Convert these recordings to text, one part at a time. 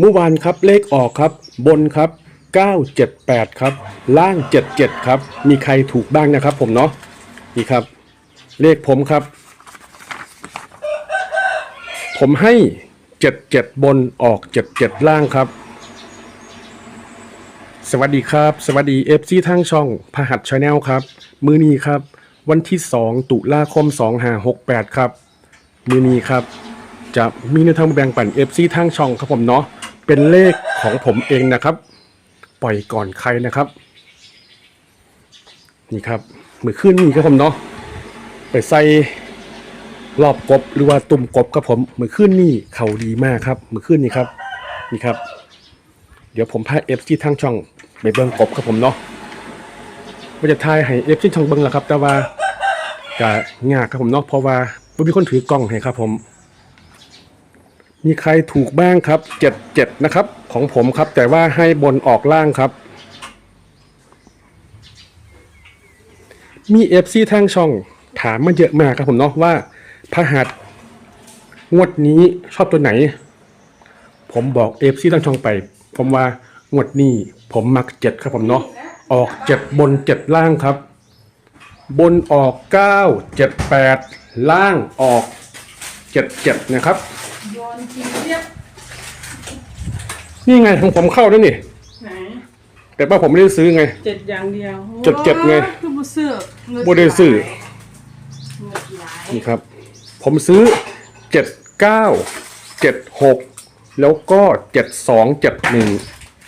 เมื่อวานครับเลขออกครับ บนครับ 978 ครับ ล่าง 77 ครับ มีใครถูกบ้างนะครับผมเนาะนี่ครับ เลขผมครับ ผมให้ 77 บนออก 77 ล่างครับ สวัสดีครับ สวัสดีเอฟซีทางช่องพหัสชาแนลครับ มือนี้ครับ วันที่ 2 ตุลาคม 2568 ครับ มือนี้ครับจะมีในวทางแบ่งปันเอฟซีทางช่องครับผมเนาะ เป็นเลขของผมเองนะครับ ปล่อยก่อนใครนะครับ นี่ครับมือขึ้นนี่ครับผมเนาะไปใส่รอบกบหรือว่าตุ่มกบครับผมมือขึ้นนี่เขาดีมากครับมือขึ้นนี่ครับนี่ครับ เดี๋ยวผมพาเอฟซีทางช่องไปเบิ้งกบครับผมเนาะว่าจะทายให้เอฟซีช่องเบิ้งแหละครับ แต่ว่าจะยากครับผมเนาะเพราะว่าไม่มีคนถือกล้องให้ครับผม มีใครถูกบ้างครับเจ็ดเจ็ดนะครับ ของผมครับ แต่ว่าให้บนออกล่างครับ มีเอฟซีทางช่องถามมาเยอะมากครับผมเนาะว่าพระหัสงวดนี้ชอบตัวไหน ผมบอกเอฟซีทางช่องไป ผมว่างวดนี้ผมมักเจ็ดครับผมเนาะออกเจ็ดบนเจ็ดล่างครับ บนออกเก้าเจ็ดแปดล่างออกเจ็ดเจ็ดนะครับ โยนทีเรียบนี่ไงของผมเข้าแล้วนี่ ไหนแต่ว่าผมไม่ได้ซื้อไง เจ็ดอย่างเดียวเจ็ดเจ็ดไงคือบุซื้อเงินบ่ได้ซื้อ เงินหลายนี่ครับ ผมซื้อเจ็ดเก้าเจ็ดหกแล้วก็เจ็ดสองเจ็ดหนึ่ง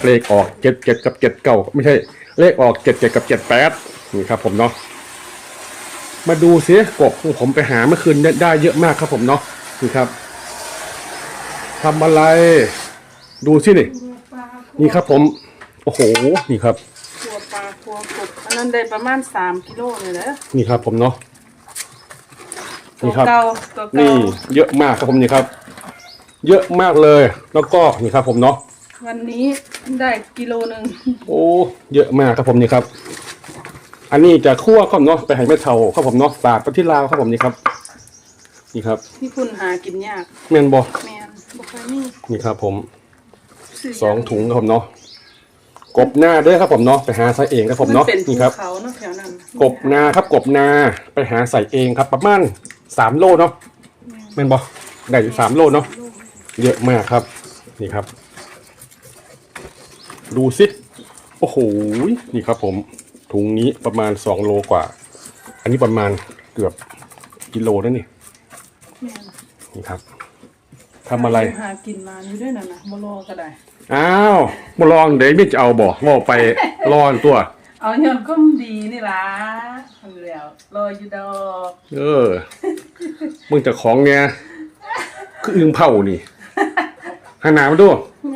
เลขออกเจ็ดเจ็ดกับเจ็ดเก้าไม่ใช่ เลขออกเจ็ดเจ็ดกับเจ็ดแปดนี่ครับ ผมเนาะมาดูซิกบของผมไปหาเมื่อคืนได้ได้เยอะมากครับผมเนาะนี่ครับ ทำอะไร ดูสินี่ครัวปลานี่ครับผม โอ้โห นี่ครับครัวปลาครัวกบอันนั้นได้ประมาณสามกิโลเลยนะนี่ครับผมเนาะ ตันี่วครับ เก่าตัวเก่านี่เยอะมากครับผมนี่ครับ เยอะมากเลย แล้วก็นี่ครับผมเนาะ วันนี้ได้กิโลหนึ่งโอ้ เยอะมากครับผมนี่ครับ อันนี้จะคั่วครับเนาะ ไปให้แม่เทาครับผมเนาะฝากไปที่ลาวครับผมนี่ครับ นี่ครับที่คุณหากินยากแมนบอแมน บ่ค่อยมีนี่ครับผมซื้ยากสองถุงครับผมเนาะกบหน้าด้วยครับผมเนาะไปหาใส่เองครับผมเนาะมันเป็นภูนี่ครับ เขาเนาะแถวนั้นกบนาครับกบนาไปหาใส่เองครับ ประมาณสามโลเนาะแมนบอได้อยู่สามโลเนาะเยอะมากครับ นี่ครับ ดูสิโอ้โหนี่ครับ ผมถุงนี้ประมาณสองโลกว่า อันนี้ประมาณเกือบกิโลแล้วนี่แม่นนี่ครับ ทำอะไร หากินมาอยู่ด้วยน่ะนะบ่รอก็ได้ อ้าวมาลองเดี๋ยวไม่จะเอาบอกว่าไปรอนตัว เอายอนก้มดีนี่ล่ะทำแล้วรออยู่ดอกเออ มึงจะของเนี่ยคืออึงเผานี่หาหนามาดู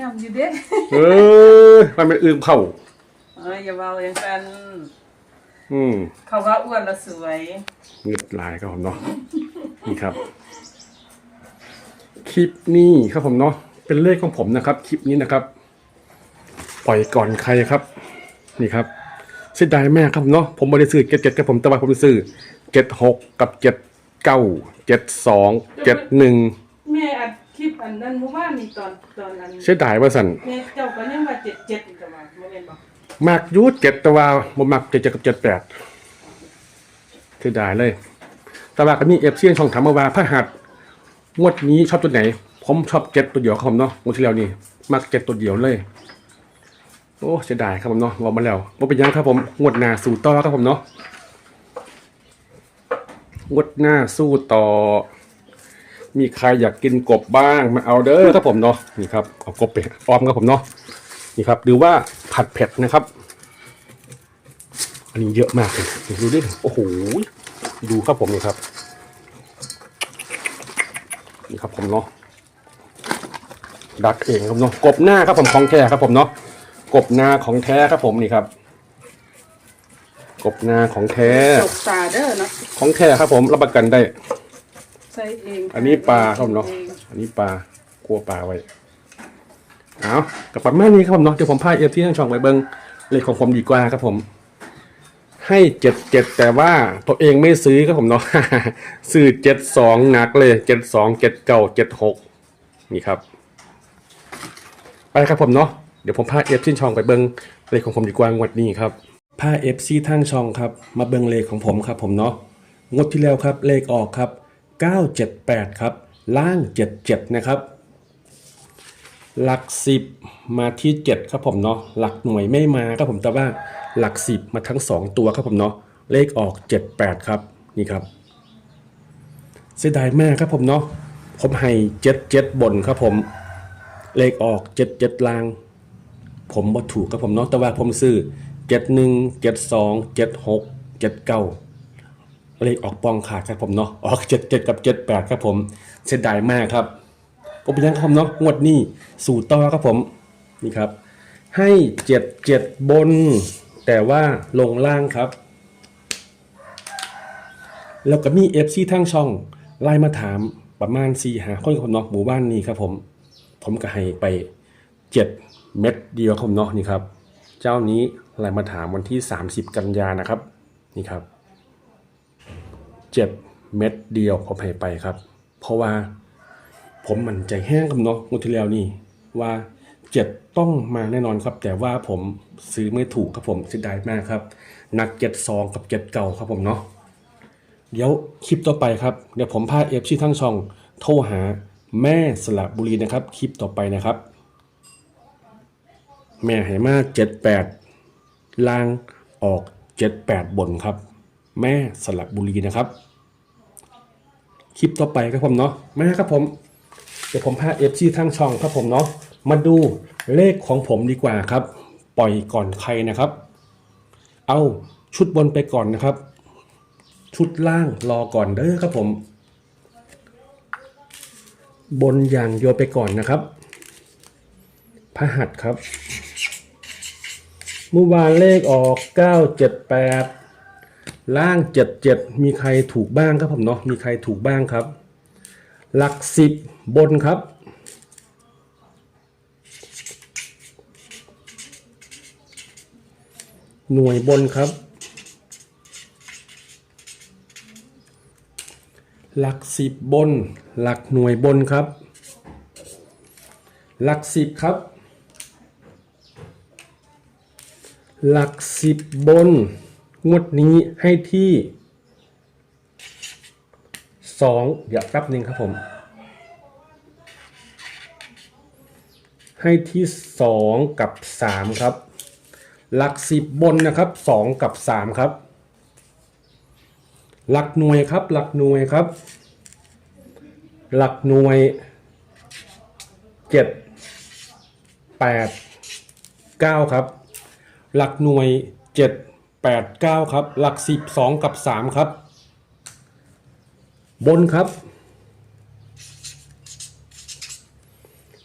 ยำอยู่เด้เออ มันเป็นอึงเผาเอ้ยอย่าเบาอย่างกัน อืมเขาว่าอ้วนแล้วสวย เงืดลายครับผมเนาะนี่ครับ คลิปนี้ครับผมเนาะเป็นเลขของผมนะครับ คลิปนี้นะครับ ปล่อยก่อนใครครับ นี่ครับเสียดายแม่ครับเนาะผมบริสุทธิ์เจ็ดเจ็ดกับผมแต่ว่าผมซื้อเจ็ดหกกับเจ็ดเก้าเจ็ดสองเจ็ดหนึ่งแม่อัดคลิปอันนั้นเมื่อวานนี่ตอนตอนนั้นเสียดายว่าสันแม่เจ้าก็ยังว่าเจ็ดเจ็ดอีกประมาณโมเมนบอกมากอยูเจ็ดแต่ว่าผมมักเจ็ดเจ็ดกับเจ็ดแปดเสียดายเลย แต่ว่าก็มีเอฟซีช่องถามมาว่าพระหัส งวดนี้ชอบตัวไหน ผมชอบเจ็ดตัวเดียวครับผมเนาะงวดที่แล้วนี่มักเจ็ดตัวเดียวเลย โอ้เสียดายครับผมเนาะบอกมาแล้วว่าเป็นยังครับผมงวดหน้าสู้ต่อครับผมเนาะงวดหน้าสู้ต่อ มีใครอยากกินกบบ้างมาเอาเด้อครับผมเนาะนี่ครับเอากบไปออมครับผมเนาะนี่ครับหรือว่าผัดเผ็ดนะครับ อันนี้เยอะมากเลยดูดิโอ้โหดูครับผมนี่ครับ นี่ครับผมเนาะดักเองครับเนาะกบหน้าครับผมของแท้ครับผมเนาะกบหน้าของแท้ครับผมนี่ครับ กบหน้าของแท้ตกตาเด้อเนาะของแท้ครับผมรับประกันได้ ใส่เองอันนี้ปลาครับผมเนาะอันนี้ปลาคั่วปลาไว้เอากับประมาณนี้ครับผมเนาะเดี๋ยวผมพาเอฟที่ทั้งช่องไปเบิ้งเลขของผมดีกว่าครับผม ให้เจ็ดเจ็ดแต่ว่าตัวเองไม่ซื้อครับผมเนาะซื้อเจ็ดสองหนักเลยเจ็ดสองเจ็ดเก้าเจ็ดหกนี่ครับ ไปครับผมเนาะเดี๋ยวผมพาเอฟซีช่องไปเบิ้งเลขของผมดีกว่างวดนี้ครับพาเอฟซีทางช่องครับ มาเบิ้งเลขของผมครับผมเนาะงวดที่แล้วครับเลขออกครับ 978 ครับ ล่าง 77 นะครับ หลัก10มาที่7ครับผมเนาะหลักหน่วยไม่มาครับผมแต่ว่าหลัก10มาทั้ง2ตัวครับผมเนาะเลขออก78ครับนี่ครับ เสียดายมากครับผมเนาะผมให้77บนครับผม เลขออก77ลาง ผมบ่ถูกครับผมเนาะแต่ว่าผมซื้อ71 72 76 79เลขออกปองขาดครับผมเนาะออก77กับ78ครับผมเสียดายมากครับ ผมเป็นยังครับผมเนาะงวดนี้สู่ต่อครับผมนี่ครับ ให้77บน แต่ว่าลงล่างครับ แล้วก็มี FC ทั้งช่องไล่มาถามประมาณ4หาคนครับผมเนาะหมู่บ้านนี้ครับผม ผมก็ให้ไป7เม็ดเดียวครับผมเนาะนี่ครับ เจ้านี้ไล่มาถามวันที่30กันยานะครับ นี่ครับ7เม็ดเดียวผมให้ไปครับ เพราะว่า ผมมั่นใจแห้งครับเนาะงวดที่แล้วนี่ว่า7ต้องมาแน่นอนครับ แต่ว่าผมซื้อไม่ถูกครับผมเสียดายมากครับหนัก7 2กับ7เก่าครับผมเนาะเดี๋ยวคลิปต่อไปครับเดี๋ยวผมพาเอฟซีทั้งช่องโทรหาแม่สระบุรีนะครับ คลิปต่อไปนะครับ แม่ไหมาเจ็ดแปดลางออกเจ็ดแปดบนครับ แม่สระบุรีนะครับ คลิปต่อไปครับผมเนาะแมาครับผม ดี๋ยวผมพาเอฟซีทั้งช่องครับผมเนาะมาดูเลขของผมดีกว่าครับ ปล่อยก่อนใครนะครับ เอาชุดบนไปก่อนนะครับ ชุดล่างรอก่อนเด้อครับผม บนอย่างโยไปก่อนนะครับพระหัสครับเมื่อวานเลขออก 978 ล่าง 77 มีใครถูกบ้างครับผมเนาะมีใครถูกบ้างครับ หลัก10บนครับ หน่วยบนครับ หลักสิบบน หลักหน่วยบนครับ หลักสิบครับ หลักสิบบน งวดนี้ให้ที่ สองเดี๋ยวแป๊บหนึ่งครับผม ให้ที่สองกับสามครับ หลักสิบบนนะครับสองกับสามครับ หลักหน่วยครับ หลักหน่วยครับ หลักหน่วยเจ็ดแปดเก้าครับ หลักหน่วยเจ็ดแปดเก้าครับ หลักสิบสองกับสามครับ บนครับ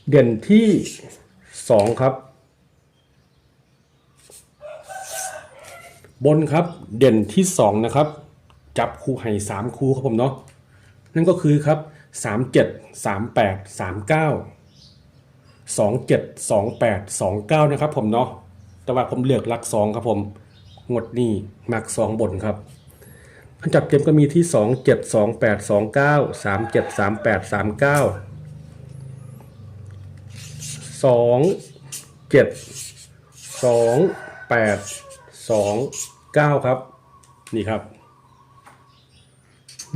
เด่นที่สองครับ บนครับเด่นที่สองนะครับ จับคู่ให้สามคู่ครับผมเนาะนั่นก็คือครับสามเจ็ดสามแปดสามเก้าสองเจ็ดสองแปดสองเก้านะครับผมเนาะแต่ว่าผมเลือกลักสองครับผมงวดนี้มักสองบนครับ ถ้าจับเกมก็มีที่สองเจ็ดสองแปดสองเก้าสามเจ็ดสามแปดสามเก้าสองเจ็ดสองแปดสองเก้าครับ นี่ครับ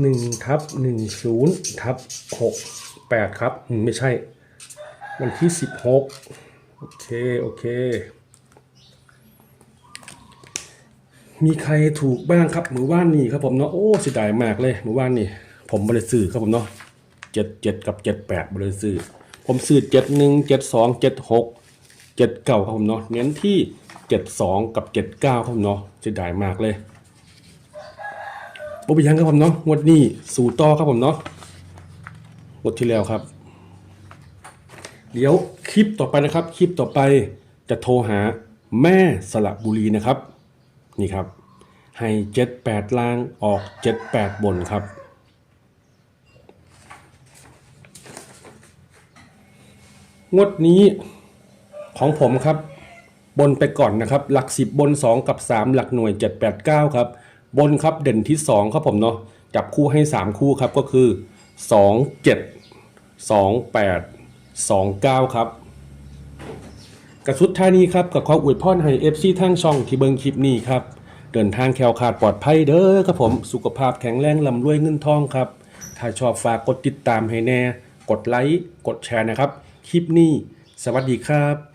หนึ่งทับหนึ่งศูนย์ทับหกแปดครับ ไม่ใช่ วันที่สิบหกโอเค โอเค มีใครถูกบ้างครับหมู่บ้านนี่ครับผมเนาะโอ้เสียดายมากเลยหมู่บ้านนี่ผมบริสื่อครับผมเนาะเจ็ดเจ็ดกับเจ็ดแปดบริสื่อผมซื้อเจ็ดหนึ่งเจ็ดสองเจ็ดหกเจ็ดเก้าครับผมเนาะเน้นที่เจ็ดสองกับเจ็ดเก้าครับผมเนาะเสียดายมากเลยบ่ไปยังครับผมเนาะงวดนี้สู่ต่อครับผมเนาะงวดที่แล้วครับ เดี๋ยวคลิปต่อไปนะครับ คลิปต่อไปจะโทรหาแม่สระบุรีนะครับ นี่ครับ ให้เจ็ดแปดล่างออกเจ็ดแปดบนครับ งวดนี้ของผมครับ บนไปก่อนนะครับ หลักสิบบนสองกับสามหลักหน่วยเจ็ดแปดเก้าครับ บนครับเด่นที่สองครับผมเนาะจับคู่ให้สามคู่ครับก็คือสองเจ็ดสองแปดสองเก้าครับ กระสุดท้ายนี้ครับกับขออวยพรให้เอฟซีทั้งช่องที่เบิ่งคลิปนี้ครับ เดินทางแคล้วคลาดปลอดภัยเด้อครับผม สุขภาพแข็งแรงลำรวยเงินทองครับ ถ้าชอบฝากกดติดตามให้แน่ กดไลค์ กดแชร์นะครับ คลิปนี้ สวัสดีครับ